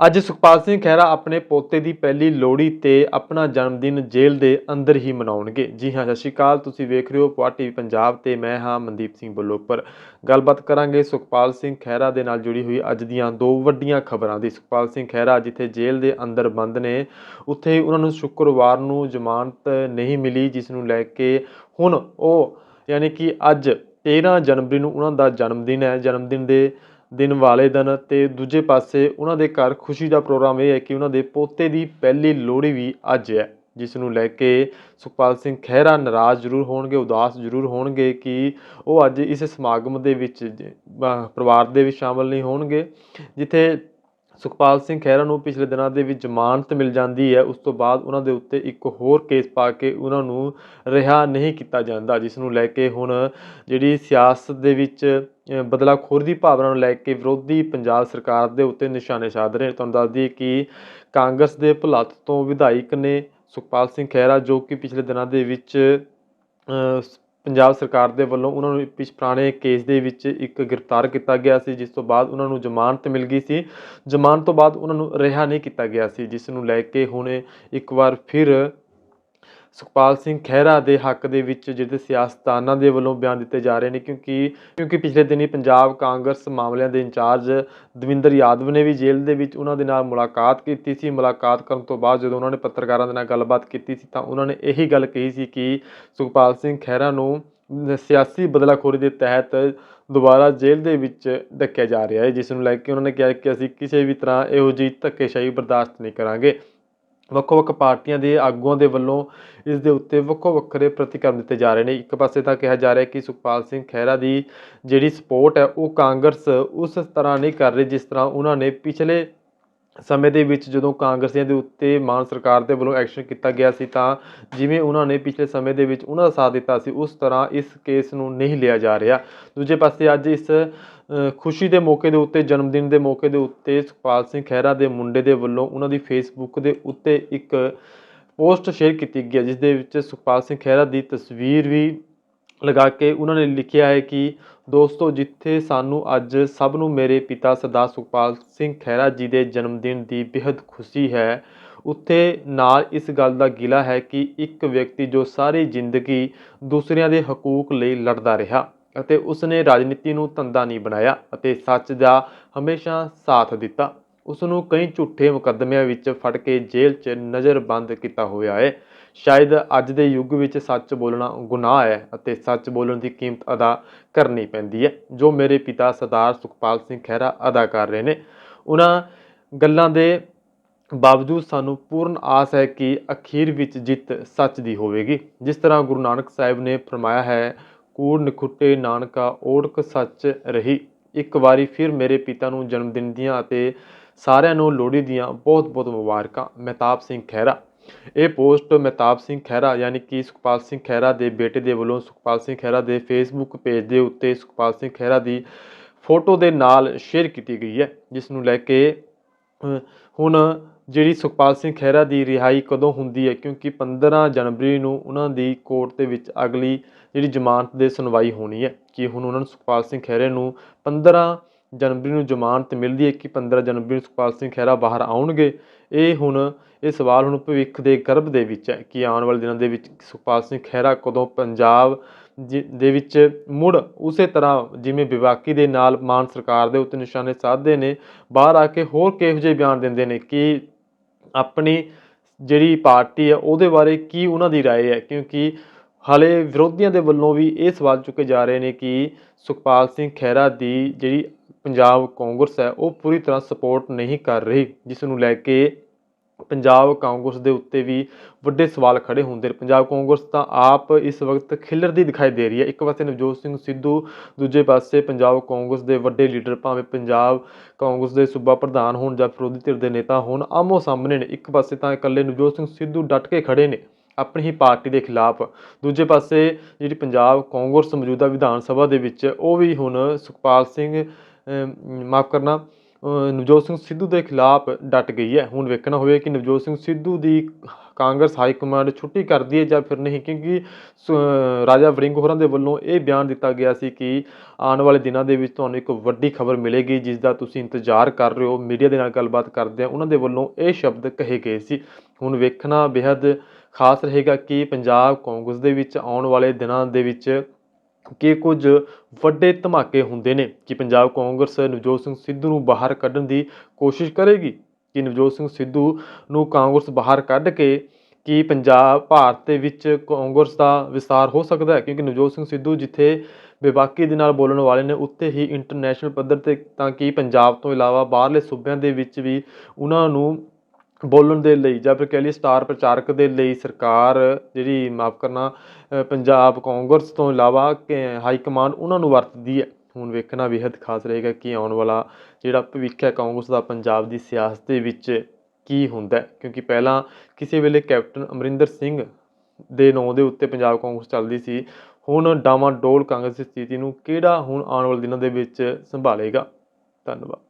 ਅੱਜ ਸੁਖਪਾਲ ਸਿੰਘ ਖਹਿਰਾ ਆਪਣੇ ਪੋਤੇ ਦੀ ਪਹਿਲੀ ਲੋਹੜੀ ਤੇ ਆਪਣਾ ਜਨਮ ਦਿਨ ਜੇਲ੍ਹ ਦੇ ਅੰਦਰ ਹੀ ਮਨਾਉਣਗੇ। ਜੀ ਹਾਂ, ਸਤਿ ਸ਼੍ਰੀ ਅਕਾਲ। ਤੁਸੀਂ ਵੇਖ ਰਹੇ ਹੋ ਪੁਆ ਟੀਵੀ ਪੰਜਾਬ ਤੇ ਮੈਂ ਹਾਂ ਮਨਦੀਪ ਸਿੰਘ ਬਲੋਪਰ। ਗੱਲਬਾਤ ਕਰਾਂਗੇ ਸੁਖਪਾਲ ਸਿੰਘ ਖਹਿਰਾ ਦੇ ਨਾਲ ਜੁੜੀ ਹੋਈ ਅੱਜ ਦੀਆਂ ਦੋ ਵੱਡੀਆਂ ਖਬਰਾਂ ਦੀ। ਸੁਖਪਾਲ ਸਿੰਘ ਖਹਿਰਾ ਜਿੱਥੇ ਜੇਲ੍ਹ ਦੇ ਅੰਦਰ ਬੰਦ ਨੇ, ਉੱਥੇ ਉਹਨਾਂ ਨੂੰ ਸ਼ੁੱਕਰਵਾਰ ਨੂੰ ਜ਼ਮਾਨਤ ਨਹੀਂ ਮਿਲੀ, ਜਿਸ ਨੂੰ ਲੈ ਕੇ ਹੁਣ ਉਹ ਯਾਨੀ ਕਿ ਅੱਜ 13 ਜਨਵਰੀ ਨੂੰ ਉਹਨਾਂ ਦਾ ਜਨਮ ਦਿਨ ਹੈ। ਜਨਮ ਦਿਨ ਦੇ ਦਿਨ ਵਾਲੇ ਦਿਨ ਤੇ ਦੂਜੇ ਪਾਸੇ ਉਹਨਾਂ ਦੇ ਘਰ ਖੁਸ਼ੀ ਦਾ ਪ੍ਰੋਗਰਾਮ ਇਹ ਹੈ ਕਿ ਉਹਨਾਂ ਦੇ ਪੋਤੇ ਦੀ ਪਹਿਲੀ ਲੋਹੜੀ ਵੀ ਅੱਜ ਹੈ, ਜਿਸ ਨੂੰ ਲੈ ਕੇ ਸੁਖਪਾਲ ਸਿੰਘ ਖਹਿਰਾ ਨਾਰਾਜ਼ ਜ਼ਰੂਰ ਹੋਣਗੇ, ਉਦਾਸ ਜ਼ਰੂਰ ਹੋਣਗੇ ਕਿ ਉਹ ਅੱਜ ਇਸ ਸਮਾਗਮ ਦੇ ਵਿੱਚ ਜ- ਪਰਿਵਾਰ ਦੇ ਵਿੱਚ ਸ਼ਾਮਲ ਨਹੀਂ ਹੋਣਗੇ, ਜਿੱਥੇ ਸੁਖਪਾਲ ਸਿੰਘ ਖਹਿਰਾ ਨੂੰ ਪਿਛਲੇ ਦਿਨਾਂ ਦੇ ਵਿੱਚ ਜ਼ਮਾਨਤ ਮਿਲ ਜਾਂਦੀ ਹੈ ਉਸ ਤੋਂ ਬਾਅਦ ਉਹਨਾਂ ਦੇ ਉੱਤੇ ਇੱਕ ਹੋਰ ਕੇਸ ਪਾ ਕੇ ਉਹਨਾਂ ਨੂੰ ਰਿਹਾ ਨਹੀਂ ਕੀਤਾ ਜਾਂਦਾ ਜਿਸ ਨੂੰ ਲੈ ਕੇ ਹੁਣ ਜਿਹੜੀ ਸਿਆਸਤ ਦੇ ਵਿੱਚ ਅ, ਬਦਲਾਖੋਰੀ ਦੀ ਭਾਵਨਾ ਨੂੰ ਲੈ ਕੇ ਵਿਰੋਧੀ ਪੰਜਾਬ ਸਰਕਾਰ ਦੇ ਉੱਤੇ ਨਿਸ਼ਾਨੇ ਸਾਧ ਰਹੇ ਨੇ। ਤੁਹਾਨੂੰ ਦੱਸ ਦਈਏ ਕਿ ਕਾਂਗਰਸ ਦੇ ਭੁਲੱਥ ਤੋਂ ਵਿਧਾਇਕ ਨੇ ਸੁਖਪਾਲ ਸਿੰਘ ਖਹਿਰਾ ਜੋ ਕਿ ਪਿਛਲੇ ਦਿਨਾਂ ਦੇ ਵਿੱਚ ਸ- ਪੰਜਾਬ ਸਰਕਾਰ ਦੇ ਵੱਲੋਂ ਉਹਨਾਂ ਨੂੰ ਪਿਛ, ਪੁਰਾਣੇ ਕੇਸ ਦੇ ਵਿੱਚ ਇੱਕ ਗ੍ਰਿਫਤਾਰ ਕੀਤਾ ਗਿਆ ਸੀ, ਜਿਸ ਤੋਂ ਬਾਅਦ ਉਹਨਾਂ ਨੂੰ ਜ਼ਮਾਨਤ ਮਿਲ ਗਈ ਸੀ। ਜ਼ਮਾਨਤ ਤੋਂ ਬਾਅਦ ਉਹਨਾਂ ਨੂੰ ਰਿਹਾ ਨਹੀਂ ਕੀਤਾ ਗਿਆ ਸੀ, ਜਿਸ ਨੂੰ ਲੈ ਕੇ ਹੁਣ ਇੱਕ ਵਾਰ ਫਿਰ ਸੁਖਪਾਲ ਸਿੰਘ ਖਹਿਰਾ ਦੇ ਹੱਕ ਦੇ ਵਿੱਚ ਜਿਹੜੇ ਸਿਆਸਤਦਾਨਾਂ ਦੇ ਵੱਲੋਂ ਬਿਆਨ ਦਿੱਤੇ ਜਾ ਰਹੇ ਨੇ, ਕਿਉਂਕਿ ਕਿਉਂਕਿ ਪਿਛਲੇ ਦਿਨੀ ਪੰਜਾਬ ਕਾਂਗਰਸ ਮਾਮਲਿਆਂ ਦੇ ਇੰਚਾਰਜ ਦਵਿੰਦਰ ਯਾਦਵ ਨੇ ਵੀ ਜੇਲ੍ਹ ਦੇ ਵਿੱਚ ਉਹਨਾਂ ਦੇ ਨਾਲ ਮੁਲਾਕਾਤ ਕੀਤੀ ਸੀ। ਮੁਲਾਕਾਤ ਕਰਨ ਤੋਂ ਬਾਅਦ ਜਦੋਂ ਉਹਨਾਂ ਨੇ ਪੱਤਰਕਾਰਾਂ ਦੇ ਨਾਲ ਗੱਲਬਾਤ ਕੀਤੀ ਸੀ, ਤਾਂ ਉਹਨਾਂ ਨੇ ਇਹੀ ਗੱਲ ਕਹੀ ਸੀ ਕਿ ਸੁਖਪਾਲ ਸਿੰਘ ਖਹਿਰਾ ਨੂੰ ਸਿਆਸੀ ਬਦਲਾਖੋਰੀ ਦੇ ਤਹਿਤ ਦੁਬਾਰਾ ਜੇਲ੍ਹ ਦੇ ਵਿੱਚ ਡੱਕਿਆ ਜਾ ਰਿਹਾ ਹੈ, ਜਿਸ ਨੂੰ ਲੈ ਕੇ ਉਹਨਾਂ ਨੇ ਕਿਹਾ ਕਿ ਅਸੀਂ ਕਿਸੇ ਵੀ ਤਰ੍ਹਾਂ ਇਹੋ ਜਿਹੀ ਧੱਕੇਸ਼ਾਹੀ ਬਰਦਾਸ਼ਤ ਨਹੀਂ ਕਰਾਂਗੇ। ਵੱਖੋ ਵੱਖ ਪਾਰਟੀਆਂ ਦੇ ਆਗੂਆਂ ਦੇ ਵੱਲੋਂ ਇਸ ਦੇ ਉੱਤੇ ਵੱਖੋ ਵੱਖਰੇ ਪ੍ਰਤੀਕਰਮ ਦਿੱਤੇ ਜਾ ਰਹੇ ਨੇ। ਇੱਕ ਪਾਸੇ ਤਾਂ ਕਿਹਾ ਜਾ ਰਿਹਾ ਕਿ ਸੁਖਪਾਲ ਸਿੰਘ ਖਹਿਰਾ ਦੀ ਜਿਹੜੀ ਸਪੋਰਟ ਹੈ, ਉਹ ਕਾਂਗਰਸ ਉਸ ਤਰ੍ਹਾਂ ਨਹੀਂ ਕਰ ਰਹੀ ਜਿਸ ਤਰ੍ਹਾਂ ਉਹਨਾਂ ਨੇ ਪਿਛਲੇ ਸਮੇਂ ਦੇ ਵਿੱਚ ਜਦੋਂ ਕਾਂਗਰਸੀਆਂ ਦੇ ਉੱਤੇ ਮਾਨ ਸਰਕਾਰ ਦੇ ਵੱਲੋਂ ਐਕਸ਼ਨ ਕੀਤਾ ਗਿਆ ਸੀ ਤਾਂ ਜਿਵੇਂ ਉਹਨਾਂ ਨੇ ਪਿਛਲੇ ਸਮੇਂ ਦੇ ਵਿੱਚ ਉਹਨਾਂ ਦਾ ਸਾਥ ਦਿੱਤਾ ਸੀ, ਉਸ ਤਰ੍ਹਾਂ ਇਸ ਕੇਸ ਨੂੰ ਨਹੀਂ ਲਿਆ ਜਾ ਰਿਹਾ। ਦੂਜੇ ਪਾਸੇ ਅੱਜ ਇਸ ਖੁਸ਼ੀ ਦੇ ਮੌਕੇ ਦੇ ਉੱਤੇ ਜਨਮ ਦਿਨ ਦੇ ਮੌਕੇ ਦੇ ਉੱਤੇ ਸੁਖਪਾਲ ਸਿੰਘ ਖਹਿਰਾ ਦੇ ਮੁੰਡੇ ਦੇ ਵੱਲੋਂ ਉਹਨਾਂ ਦੀ ਫੇਸਬੁੱਕ ਦੇ ਉੱਤੇ ਇੱਕ ਪੋਸਟ ਸ਼ੇਅਰ ਕੀਤੀ ਗਈ ਹੈ, ਜਿਸ ਦੇ ਵਿੱਚ ਸੁਖਪਾਲ ਸਿੰਘ ਖਹਿਰਾ ਦੀ ਤਸਵੀਰ ਵੀ ਲਗਾ ਕੇ ਉਹਨਾਂ ਨੇ ਲਿਖਿਆ ਹੈ ਕਿ, ਦੋਸਤੋ, ਜਿੱਥੇ ਸਾਨੂੰ ਅੱਜ ਸਭ ਨੂੰ ਮੇਰੇ ਪਿਤਾ ਸਰਦਾਰ ਸੁਖਪਾਲ ਸਿੰਘ ਖਹਿਰਾ ਜੀ ਦੇ ਜਨਮ ਦਿਨ ਦੀ ਬੇहद ਖੁਸ਼ੀ ਹੈ, ਉੱਥੇ ਨਾਲ ਇਸ ਗੱਲ ਦਾ ਗਿਲਾ ਹੈ ਕਿ ਇੱਕ ਵਿਅਕਤੀ ਜੋ ਸਾਰੀ ਜ਼ਿੰਦਗੀ ਦੂਸਰਿਆਂ ਦੇ ਹਕੂਕ ਲਈ ਲੜਦਾ ਰਿਹਾ। ਅਤੇ ਉਸਨੇ ਰਾਜਨੀਤੀ ਨੂੰ ਧੰਦਾ ਨਹੀਂ ਬਣਾਇਆ ਅਤੇ ਸੱਚ ਦਾ ਹਮੇਸ਼ਾ ਸਾਥ ਦਿੱਤਾ। ਉਸ ਨੂੰ ਕਈ ਝੂਠੇ ਮੁਕੱਦਮਿਆਂ ਵਿੱਚ ਫੜ ਕੇ ਜੇਲ੍ਹ 'ਚ ਨਜ਼ਰਬੰਦ ਕੀਤਾ ਹੋਇਆ ਹੈ। ਸ਼ਾਇਦ ਅੱਜ ਦੇ ਯੁੱਗ ਵਿੱਚ ਸੱਚ ਬੋਲਣਾ ਗੁਨਾਹ ਹੈ ਅਤੇ ਸੱਚ ਬੋਲਣ ਦੀ ਕੀਮਤ ਅਦਾ ਕਰਨੀ ਪੈਂਦੀ ਹੈ, ਜੋ ਮੇਰੇ ਪਿਤਾ ਸਰਦਾਰ ਸੁਖਪਾਲ ਸਿੰਘ ਖਹਿਰਾ ਅਦਾ ਕਰ ਰਹੇ ਨੇ। ਉਹਨਾਂ ਗੱਲਾਂ ਦੇ ਬਾਵਜੂਦ ਸਾਨੂੰ ਪੂਰਨ ਆਸ ਹੈ ਕਿ ਅਖੀਰ ਵਿੱਚ ਜਿੱਤ ਸੱਚ ਦੀ ਹੋਵੇਗੀ। ਜਿਸ ਤਰ੍ਹਾਂ ਗੁਰੂ ਨਾਨਕ ਸਾਹਿਬ ਨੇ ਫਰਮਾਇਆ ਹੈ ਕੂੜ ਨਿਖੁੱਟੇ ਨਾਨਕਾ ਓੜਕ ਸੱਚ ਰਹੀ। ਇੱਕ ਵਾਰੀ ਫਿਰ ਮੇਰੇ ਪਿਤਾ ਨੂੰ ਜਨਮ ਦਿਨ ਦੀਆਂ ਅਤੇ ਸਾਰਿਆਂ ਨੂੰ ਲੋਹੜੀ ਦੀਆਂ ਬਹੁਤ-ਬਹੁਤ ਮੁਬਾਰਕਾਂ। ਮਹਿਤਾਬ ਸਿੰਘ ਖਹਿਰਾ। ਇਹ ਪੋਸਟ ਮਹਿਤਾਬ ਸਿੰਘ ਖਹਿਰਾ ਯਾਨੀ ਕਿ ਸੁਖਪਾਲ ਸਿੰਘ ਖਹਿਰਾ ਦੇ ਬੇਟੇ ਦੇ ਵੱਲੋਂ ਸੁਖਪਾਲ ਸਿੰਘ ਖਹਿਰਾ ਦੇ ਫੇਸਬੁੱਕ ਪੇਜ ਦੇ ਉੱਤੇ ਸੁਖਪਾਲ ਸਿੰਘ ਖਹਿਰਾ ਦੀ ਫੋਟੋ ਦੇ ਨਾਲ ਸ਼ੇਅਰ ਕੀਤੀ ਗਈ ਹੈ, ਜਿਸ ਨੂੰ ਲੈ ਕੇ ਹੁਣ ਜਿਹੜੀ ਸੁਖਪਾਲ ਸਿੰਘ ਖਹਿਰਾ ਦੀ ਰਿਹਾਈ ਕਦੋਂ ਹੁੰਦੀ ਹੈ, ਕਿਉਂਕਿ 15 ਜਨਵਰੀ ਨੂੰ ਉਹਨਾਂ ਦੀ ਕੋਰਟ ਦੇ ਵਿੱਚ ਅਗਲੀ ਜਿਹੜੀ ਜ਼ਮਾਨਤ ਦੇ ਸੁਣਵਾਈ ਹੋਣੀ ਹੈ ਕਿ ਹੁਣ ਉਹਨਾਂ ਨੂੰ ਸੁਖਪਾਲ ਸਿੰਘ ਖਹਿਰੇ ਨੂੰ 15 ਜਨਵਰੀ ਨੂੰ ਜ਼ਮਾਨਤ ਮਿਲਦੀ ਹੈ ਕਿ 15 ਜਨਵਰੀ ਨੂੰ ਸੁਖਪਾਲ ਸਿੰਘ ਖਹਿਰਾ ਬਾਹਰ ਆਉਣਗੇ ਇਹ ਹੁਣ ਇਹ ਸਵਾਲ ਹੁਣ ਭਵਿੱਖ ਦੇ ਗਰਭ ਦੇ ਵਿੱਚ ਹੈ ਕਿ ਆਉਣ ਵਾਲੇ ਦਿਨਾਂ ਦੇ ਵਿੱਚ ਸੁਖਪਾਲ ਸਿੰਘ ਖਹਿਰਾ ਕਦੋਂ ਪੰਜਾਬ ਜਿ- ਦੇ ਵਿੱਚ ਮੁੜ ਉਸੇ ਤਰ੍ਹਾਂ ਜਿਵੇਂ ਵਿਵਾਕੀ ਦੇ ਨਾਲ ਮਾਨ ਸਰਕਾਰ ਦੇ ਉੱਤੇ ਨਿਸ਼ਾਨੇ ਸਾਧਦੇ ਨੇ ਬਾਹਰ ਆ ਕੇ ਹੋਰ ਕਿਹੋ ਜਿਹੇ ਬਿਆਨ ਦਿੰਦੇ ਨੇ ਕਿ ਆਪਣੀ ਜਿਹੜੀ ਪਾਰਟੀ ਹੈ ਉਹਦੇ ਬਾਰੇ ਕੀ ਉਹਨਾਂ ਦੀ رائے ਹੈ ਕਿਉਂਕਿ ਹਾਲੇ ਵਿਰੋਧੀਆਂ ਦੇ ਵੱਲੋਂ ਵੀ ਇਹ ਸਵਾਲ ਚੁੱਕੇ ਜਾ ਰਹੇ ਨੇ ਕਿ ਸੁਖਪਾਲ ਸਿੰਘ ਖਹਿਰਾ ਦੀ ਜਿਹੜੀ ਪੰਜਾਬ ਕਾਂਗਰਸ ਹੈ, ਉਹ ਪੂਰੀ ਤਰ੍ਹਾਂ ਸਪੋਰਟ ਨਹੀਂ ਕਰ ਰਹੀ, ਜਿਸ ਨੂੰ ਲੈ ਕੇ ਪੰਜਾਬ ਕਾਂਗਰਸ ਦੇ ਉੱਤੇ ਵੀ ਵੱਡੇ ਸਵਾਲ ਖੜੇ ਹੁੰਦੇ ਨੇ। ਪੰਜਾਬ ਕਾਂਗਰਸ ਤਾਂ ਆਪ ਇਸ ਵਕਤ ਖਿਲਰਦੀ ਦਿਖਾਈ ਦੇ ਰਹੀ ਹੈ। ਇੱਕ ਪਾਸੇ ਨਵਜੋਤ ਸਿੰਘ ਸਿੱਧੂ, ਦੂਜੇ ਪਾਸੇ ਪੰਜਾਬ ਕਾਂਗਰਸ ਦੇ ਵੱਡੇ ਲੀਡਰ, ਭਾਵੇਂ ਪੰਜਾਬ ਕਾਂਗਰਸ ਦੇ ਸੂਬਾ ਪ੍ਰਧਾਨ ਹੋਣ ਜਾਂ ਵਿਰੋਧੀ ਧਿਰ ਦੇ ਨੇਤਾ ਹੋਣ ਆਮੋ ਸਾਹਮਣੇ ਨੇ। ਇੱਕ ਪਾਸੇ ਤਾਂ ਇਕੱਲੇ ਨਵਜੋਤ ਸਿੰਘ ਸਿੱਧੂ ਡਟ ਕੇ ਖੜੇ ਨੇ। ਆਪਣੀ ਹੀ ਪਾਰਟੀ ਦੇ ਖਿਲਾਫ। ਦੂਜੇ ਪਾਸੇ ਜਿਹੜੀ ਪੰਜਾਬ ਕਾਂਗਰਸ ਮੌਜੂਦਾ ਵਿਧਾਨ ਸਭਾ ਦੇ ਵਿੱਚ, ਉਹ ਵੀ ਹੁਣ ਸੁਖਪਾਲ ਸਿੰਘ ਮਾਫ ਕਰਨਾ ਨਵਜੋਤ ਸਿੰਘ ਸਿੱਧੂ ਦੇ ਖਿਲਾਫ ਡਟ ਗਈ ਹੈ। ਹੁਣ ਵੇਖਣਾ ਹੋਵੇ ਕਿ ਨਵਜੋਤ ਸਿੰਘ ਸਿੱਧੂ ਦੀ ਕਾਂਗਰਸ ਹਾਈ ਕਮਾਂਡ ਛੁੱਟੀ ਕਰਦੀ ਹੈ ਜਾਂ ਫਿਰ ਨਹੀਂ, ਕਿਉਂਕਿ ਸ- ਰਾਜਾ ਵਰਿੰਗ ਹੋਰਾਂ ਦੇ ਵੱਲੋਂ ਇਹ ਬਿਆਨ ਦਿੱਤਾ ਗਿਆ ਸੀ ਕਿ ਆਉਣ ਵਾਲੇ ਦਿਨਾਂ ਦੇ ਵਿੱਚ ਤੁਹਾਨੂੰ ਇੱਕ ਵੱਡੀ ਖਬਰ ਮਿਲੇਗੀ, ਜਿਸ ਦਾ ਤੁਸੀਂ ਇੰਤਜ਼ਾਰ ਕਰ ਰਹੇ ਹੋ। ਮੀਡੀਆ ਦੇ ਨਾਲ ਗੱਲਬਾਤ ਕਰਦੇ ਆ, ਉਹਨਾਂ ਦੇ ਵੱਲੋਂ ਇਹ ਸ਼ਬਦ ਕਹੇ ਗਏ ਸੀ। ਹੁਣ ਵੇਖਣਾ ਬੇहद ਖਾਸ ਰਹੇਗਾ ਕਿ ਪੰਜਾਬ ਕਾਂਗਰਸ ਦੇ ਵਿੱਚ ਆਉਣ ਵਾਲੇ ਦਿਨਾਂ ਦੇ ਵਿੱਚ ਕਿ ਕੁਝ ਵੱਡੇ ਧਮਾਕੇ ਹੁੰਦੇ ਨੇ ਕਿ ਪੰਜਾਬ ਕਾਂਗਰਸ ਨਵਜੋਤ ਸਿੰਘ ਸਿੱਧੂ ਨੂੰ ਬਾਹਰ ਕੱਢਣ ਦੀ ਕੋਸ਼ਿਸ਼ ਕਰੇਗੀ, ਕਿ ਨਵਜੋਤ ਸਿੰਘ ਸਿੱਧੂ ਨੂੰ ਕਾਂਗਰਸ ਬਾਹਰ ਕੱਢ ਕੇ ਕਿ ਪੰਜਾਬ, ਭਾਰਤ ਦੇ ਵਿੱਚ ਕਾਂਗਰਸ ਦਾ ਵਿਸਤਾਰ ਹੋ ਸਕਦਾ ਹੈ, ਕਿਉਂਕਿ ਨਵਜੋਤ ਸਿੰਘ ਸਿੱਧੂ ਜਿੱਥੇ ਬੇਬਾਕੀ ਦੇ ਨਾਲ ਬੋਲਣ ਵਾਲੇ ਨੇ, ਉੱਥੇ ਹੀ ਇੰਟਰਨੈਸ਼ਨਲ ਪੱਧਰ ਤੇ ਤਾਂ ਕਿ ਪੰਜਾਬ ਤੋਂ ਇਲਾਵਾ ਬਾਹਰਲੇ ਸੂਬਿਆਂ ਦੇ ਵਿੱਚ ਵੀ ਉਹਨਾਂ ਨੂੰ ਬੋਲਣ ਦੇ ਲਈ ਜਾਂ ਫਿਰ ਕਹਿ ਲਈਏ ਸਟਾਰ ਪ੍ਰਚਾਰਕ ਦੇ ਲਈ ਸਰਕਾਰ ਜਿਹੜੀ ਮਾਫ ਕਰਨਾ ਪੰਜਾਬ ਕਾਂਗਰਸ ਤੋਂ ਇਲਾਵਾ ਕ- ਹਾਈ ਕਮਾਂਡ ਉਹਨਾਂ ਨੂੰ ਵਰਤਦੀ ਹੈ। ਹੁਣ ਵੇਖਣਾ ਬੇहद ਖਾਸ ਰਹੇਗਾ ਕਿ ਆਉਣ ਵਾਲਾ ਜਿਹੜਾ ਭਵਿੱਖ ਹੈ ਕਾਂਗਰਸ ਦਾ ਪੰਜਾਬ ਦੀ ਸਿਆਸਤ ਦੇ ਵਿੱਚ ਕੀ ਹੁੰਦਾ ਕਿਉਂਕਿ ਪਹਿਲਾਂ ਕਿਸੇ ਵੇਲੇ ਕੈਪਟਨ ਅਮਰਿੰਦਰ ਸਿੰਘ ਦੇ ਨਾਂ ਦੇ ਉੱਤੇ ਪੰਜਾਬ ਕਾਂਗਰਸ ਚੱਲਦੀ ਸੀ, ਹੁਣ ਡਾਵਾਂ ਡੋਲ ਕਾਂਗਰਸ ਦੀ ਸਥਿਤੀ ਨੂੰ ਕਿਹੜਾ ਹੁਣ ਆਉਣ ਵਾਲੇ ਦਿਨਾਂ ਦੇ ਵਿੱਚ ਸੰਭਾਲੇਗਾ? ਧੰਨਵਾਦ।